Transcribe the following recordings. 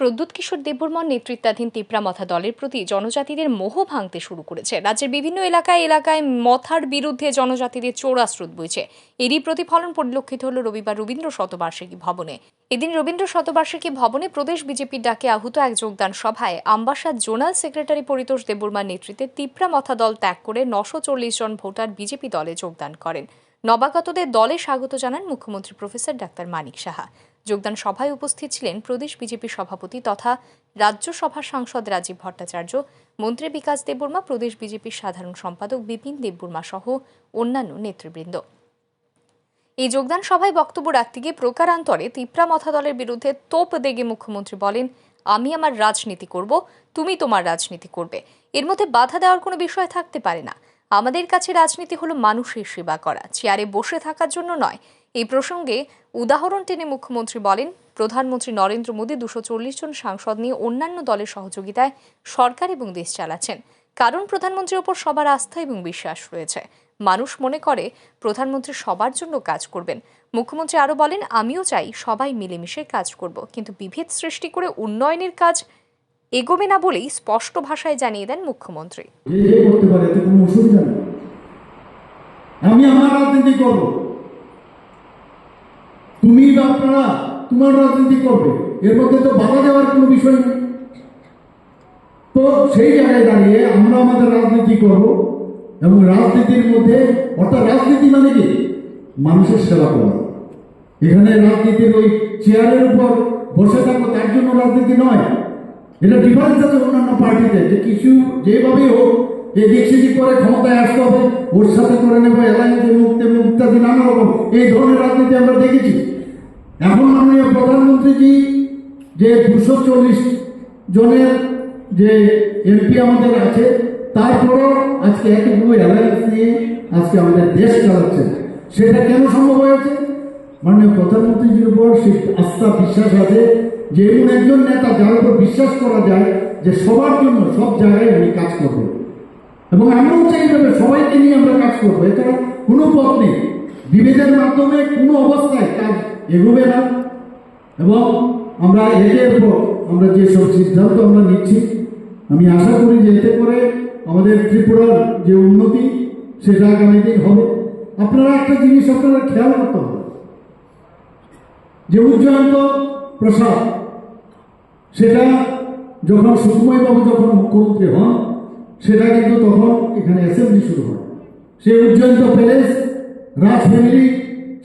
প্রদ্যুৎ কিশোর দেববর্মন নেতৃত্বাধীন তিপ্রামথা দলের প্রতি জনজাতিদের মোহ ভাঙতে শুরু করেছে। রাজ্যের বিভিন্ন এলাকায় এলাকায় মথার বিরুদ্ধে জনজাতিদের চোরা স্রোত বইছে। এরই প্রতিফলন পরিলক্ষিত হল রবিবার রবীন্দ্র শতবার্ষিকী ভবনে। এদিন রবীন্দ্র শতবার্ষিকী ভবনে প্রদেশ বিজেপির ডাকে আহত এক যোগদান সভায় আম্বাসার জোনাল সেক্রেটারি পরিতোষ দেববর্মার নেতৃত্বে তিপ্রামথা দল ত্যাগ করে নশো চল্লিশ জন ভোটার বিজেপি দলে যোগদান করেন। নবাগতদের দলে স্বাগত জানান মুখ্যমন্ত্রী প্রফেসর ডাক্তার মানিক সাহা। যোগদান সভায় উপস্থিত ছিলেন প্রদেশ বিজেপি সভাপতি তথা রাজ্যসভার সাংসদ রাজীব ভট্টাচার্য, মন্ত্রী বিকাশ দেববর্মা, প্রদেশ বিজেপির সাধারণ সম্পাদক বিপিন দেববর্মা সহ অন্যান্য নেতৃবৃন্দ। এই যোগদান সভায় বক্তব্য রাখতে গিয়ে প্রকারান্তরে তিপ্রা মথা দলের বিরুদ্ধে তোপ দেগে মুখ্যমন্ত্রী বলেন, আমি আমার রাজনীতি করব, তুমি তোমার রাজনীতি করবে। এর মধ্যে বাধা দেওয়ার কোনো বিষয় থাকতে পারে না। আমাদের কাছে রাজনীতি হলো মানুষের সেবা করা। চেয়ারে বসে থাকার জন্য নয় এই প্রসঙ্গে উদাহরণ টেনে মুখ্যমন্ত্রী বলেন, প্রধানমন্ত্রী নরেন্দ্র মোদী দুশো চল্লিশ জন সাংসদ নিয়ে অন্যান্য দলের সহযোগিতায় সরকার এবং দেশ চালাচ্ছেন। কারণ প্রধানমন্ত্রীর ওপর সবার আস্থা এবং বিশ্বাস রয়েছে। মানুষ মনে করে প্রধানমন্ত্রী সবার জন্য কাজ করবেন। মুখ্যমন্ত্রী আরও বলেন, আমিও চাই সবাই মিলেমিশে কাজ করব। কিন্তু বিভেদ সৃষ্টি করে উন্নয়নের কাজ এগোবে না বলেই স্পষ্ট ভাষায় জানিয়ে দেন মুখ্যমন্ত্রী। আমি আমার রাজনীতি করব। তুমি বা আপনারা তোমার রাজনীতি করবে। এর মধ্যে তো বাধা দেওয়ার কোনো বিষয় নেই। তো সেই জায়গায় দাঁড়িয়ে আমরা আমাদের রাজনীতি করব এবং রাজনীতির মধ্যে, অর্থাৎ রাজনীতি মানে কি? মানুষের সেবা করা। এখানে রাজনীতির ওই চেয়ারের উপর বসে থাকব তার জন্য রাজনীতি নয়। এটা ডিফারেন্স আছে অন্যান্য পার্টিতে যে কিছু যেভাবেই হোক এদিক সেদিক করে ক্ষমতায় আসতে হবে ওর সাথে করে নেব অ্যালায়েন্স মুখ তেমুক ইত্যাদি নানা রকম এই ধরনের রাজনীতি আমরা দেখেছি। এখন মাননীয় প্রধানমন্ত্রীজি যে দুশো চল্লিশ জনের যে এমপি আমাদের আছে, তারপরও আজকে এতগুলো অ্যালায়েন্স নিয়ে আজকে আমাদের দেশ চালাচ্ছে। সেটা কেন সম্ভব হয়েছে? মাননীয় প্রধানমন্ত্রীজির উপর সে আস্থা বিশ্বাস আছে, যে এমন একজন নেতা যার উপর বিশ্বাস করা যায়, যে সবার জন্য সব জায়গায় উনি কাজ করবেন এবং আমরাও চাই এইভাবে সবাইকে নিয়ে আমরা কাজ করব। এছাড়া কোনো পথ নেই। বিভেদের মাধ্যমে কোনো অবস্থায় কাজ এগোবে না। এবং আমরা পর আমরা যে সব সিদ্ধান্ত আমরা নিচ্ছি, আমি আশা করি যে এতে করে আমাদের ত্রিপুরার যে উন্নতি, সেটা আগামী দিন হবে। আপনারা একটা জিনিস আপনারা খেয়াল করতে হবে। যে উজ্জয়ন্ত প্রসাদ, সেটা যখন সুকুময়বাবু যখন মুখ্যমন্ত্রী হন সেটা কিন্তু তখন এখানে অ্যাসেম্বলি শুরু হয়। সেই উজ্জয়ন্ত প্যালেস রাজ ফ্যামিলি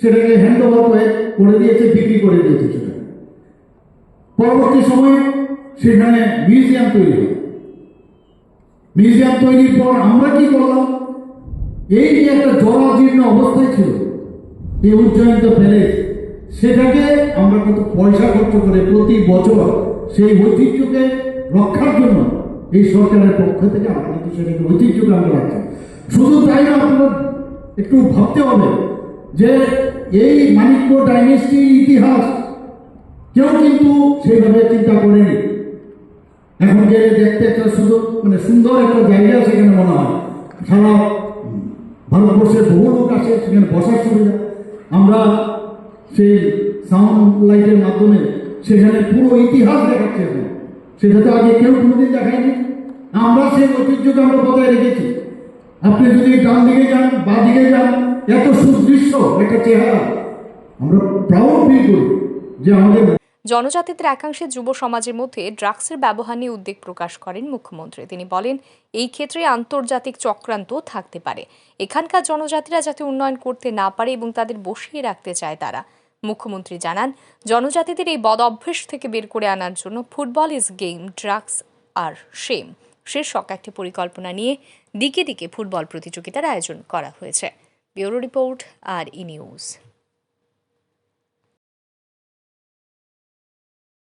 সেটাকে হ্যান্ড ওভার করে করে দিয়েছে, বিক্রি করে দিয়েছে সেটা। পরবর্তী সময়ে সেখানে মিউজিয়াম তৈরি হয়। মিউজিয়াম তৈরির পর আমরা কি করলাম? এই যে একটা জরাজীর্ণ অবস্থায় ছিল, এই উজ্জয়ন্ত প্যালেস সেটাকে আমরা কত পয়সা খরচ করে প্রতি বছর সেই ঐতিহ্যকে রক্ষার জন্য এই সরকারের পক্ষ থেকে কিন্তু সেটাকে ঐতিহ্যকে আমরা রাখছি শুধু তাই না, আপনার একটু ভাবতে হবে যে এই মানিক্য ডাইনেস্টির ইতিহাস কেউ কিন্তু সেইভাবে চিন্তা করেনি। এখন গেলে দেখতে একটা সুন্দর মানে সুন্দর একটা জায়গা সেখানে মনে হয়। সারা ভারতবর্ষের বহু লোক আসে, সেখানে বসার সুবিধা। আমরা সেই সাউন্ড লাইটের মাধ্যমে সেখানে পুরো ইতিহাস দেখাচ্ছি সেটা তো আগে কেউ কোনোদিন দেখায়নি। আমরা সেই ঐতিহ্যকে আমরা বজায় রেখেছি। আপনি যদি ডান দিকে যান, বা দিকে যান, এত সুদৃশ্য একটা চেহারা। আমরা প্রাউড ফিল করি যে আমাদের জনজাতিদের একাংশের যুব সমাজের মধ্যে ড্রাগসের ব্যবহার নিয়ে উদ্বেগ প্রকাশ করেন মুখ্যমন্ত্রী। তিনি বলেন, এই ক্ষেত্রে আন্তর্জাতিক চক্রান্ত থাকতে পারে। এখানকার জনজাতিরা যাতে উন্নয়ন করতে না পারে এবং তাদের বসিয়ে রাখতে চায় তারা। মুখ্যমন্ত্রী জানান, জনজাতিদের এই বদ অভ্যেস থেকে বের করে আনার জন্য football is game drugs are same শীর্ষক একটি পরিকল্পনা নিয়ে দিকে দিকে ফুটবল প্রতিযোগিতার আয়োজন করা হয়েছে। Bureau report R E news.